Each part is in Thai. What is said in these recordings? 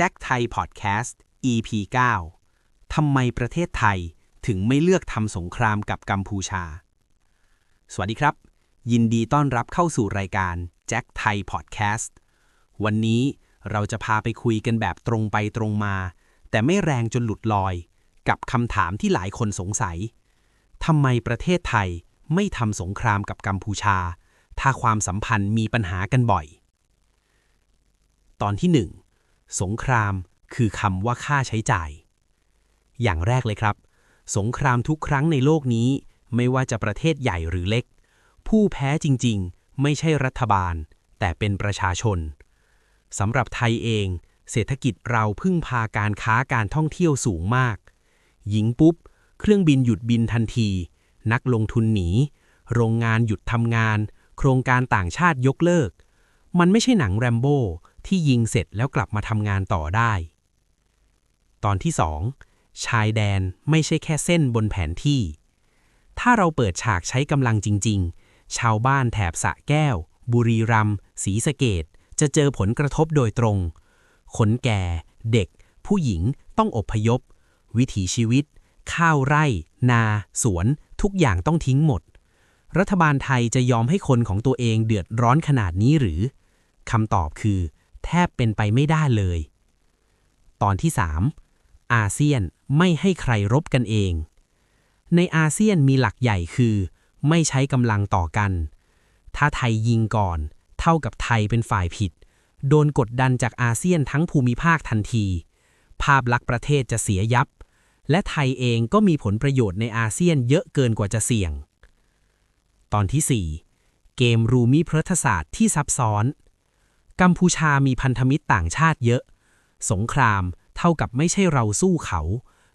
แจ็คไทยพอดแคสต์ EP 9 ทำไมประเทศไทยถึงไม่เลือกทำสงครามกับกัมพูชา สวัสดีครับ ยินดีต้อนรับเข้าสู่รายการแจ็คไทยพอดแคสต์ วันนี้เราจะพาไปคุยกันแบบตรงไปตรงมา แต่ไม่แรงจนหลุดลอย กับคำถามที่หลายคนสงสัย ทำไมประเทศไทยไม่ทำสงครามกับกัมพูชา ถ้าความสัมพันธ์มีปัญหากันบ่อย ตอนที่ 1 สงครามคือคำว่าค่าใช้จ่าย อย่างแรกเลยครับ สงครามทุกครั้งในโลกนี้ ไม่ว่าจะประเทศใหญ่หรือเล็ก ผู้แพ้จริงๆ ไม่ใช่รัฐบาล แต่เป็นประชาชนสำหรับไทยเอง เศรษฐกิจเราพึ่งพาการค้าการท่องเที่ยวสูงมาก หญิงปุ๊บ เครื่องบินหยุดบินทันที นักลงทุนหนี โรงงานหยุดทำงาน โครงการต่างชาติยกเลิก มันไม่ใช่หนังแรมโบ้ ที่ยิงเสร็จแล้วกลับมาทำงานต่อได้ ตอนที่ 2 ชายแดนไม่ใช่แค่เส้นบนแผนที่ ถ้าเราเปิดฉากใช้กำลังจริง ๆ ชาวบ้านแถบสะแก้ว บุรีรัมย์ศรีสะเกดจะเจอผลกระทบโดยตรง คนแก่ เด็ก ผู้หญิงต้องอบพยพ วิถีชีวิต ข้าวไร่ นา สวน ทุกอย่างต้องทิ้งหมด รัฐบาลไทยจะยอมให้คนของตัวเองเดือดร้อนขนาดนี้หรือคำตอบคือ แทบเป็นไปไม่ได้เลย ตอนที่ 3 อาเซียนไม่ให้ใครรบกันเอง ในอาเซียนมีหลักใหญ่คือ ไม่ใช้กำลังต่อกัน ถ้าไทยยิงก่อน เท่ากับไทยเป็นฝ่ายผิด โดนกดดันจากอาเซียนทั้งภูมิภาคทันที ภาพลักษณ์ประเทศจะเสียยับ และไทยเองก็มีผลประโยชน์ในอาเซียนเยอะเกินกว่าจะเสี่ยง ตอนที่ 4 เกมรูมิพรัฐศาสตร์ที่ซับซ้อน กัมพูชามีพันธมิตรต่างชาติเยอะ สงครามเท่ากับไม่ใช่เราสู้เขา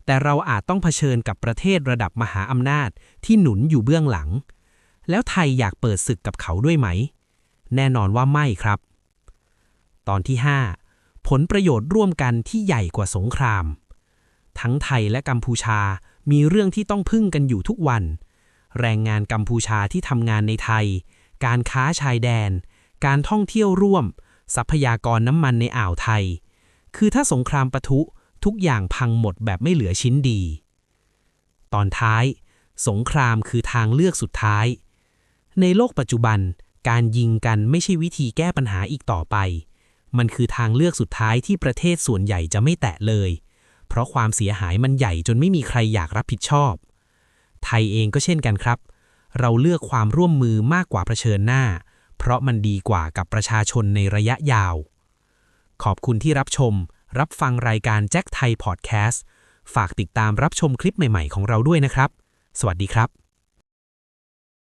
แต่เราอาจต้องเผชิญกับประเทศระดับมหาอำนาจที่หนุนอยู่เบื้องหลัง แล้วไทยอยากเปิดศึกกับเขาด้วยไหม แน่นอนว่าไม่ครับ ตอนที่ 5 ผลประโยชน์ร่วมกันที่ใหญ่กว่าสงคราม ทั้งไทยและกัมพูชามีเรื่องที่ต้องพึ่งกันอยู่ทุกวัน แรงงานกัมพูชาที่ทำงานในไทย การค้าชายแดน การท่องเที่ยวร่วม ทรัพยากรน้ำมันในอ่าวไทย คือถ้าสงครามปะทุทุกอย่างพังหมดแบบไม่เหลือชิ้นดี ตอนท้าย สงครามคือทางเลือกสุดท้าย ในโลกปัจจุบัน การยิงกันไม่ใช่วิธีแก้ปัญหาอีกต่อไป มันคือทางเลือกสุดท้ายที่ประเทศส่วนใหญ่จะไม่แตะเลย เพราะความเสียหายมันใหญ่จนไม่มีใครอยากรับผิดชอบ ไทยเองก็เช่นกันครับ เราเลือกความร่วมมือมากกว่าเผชิญหน้า เพราะมันดีกว่ากับประชาชนในระยะยาว ขอบคุณที่รับชม รับฟังรายการแจ็คไทยพอดแคสต์ ฝากติดตามรับชมคลิปใหม่ๆของเราด้วยนะครับ สวัสดีครับ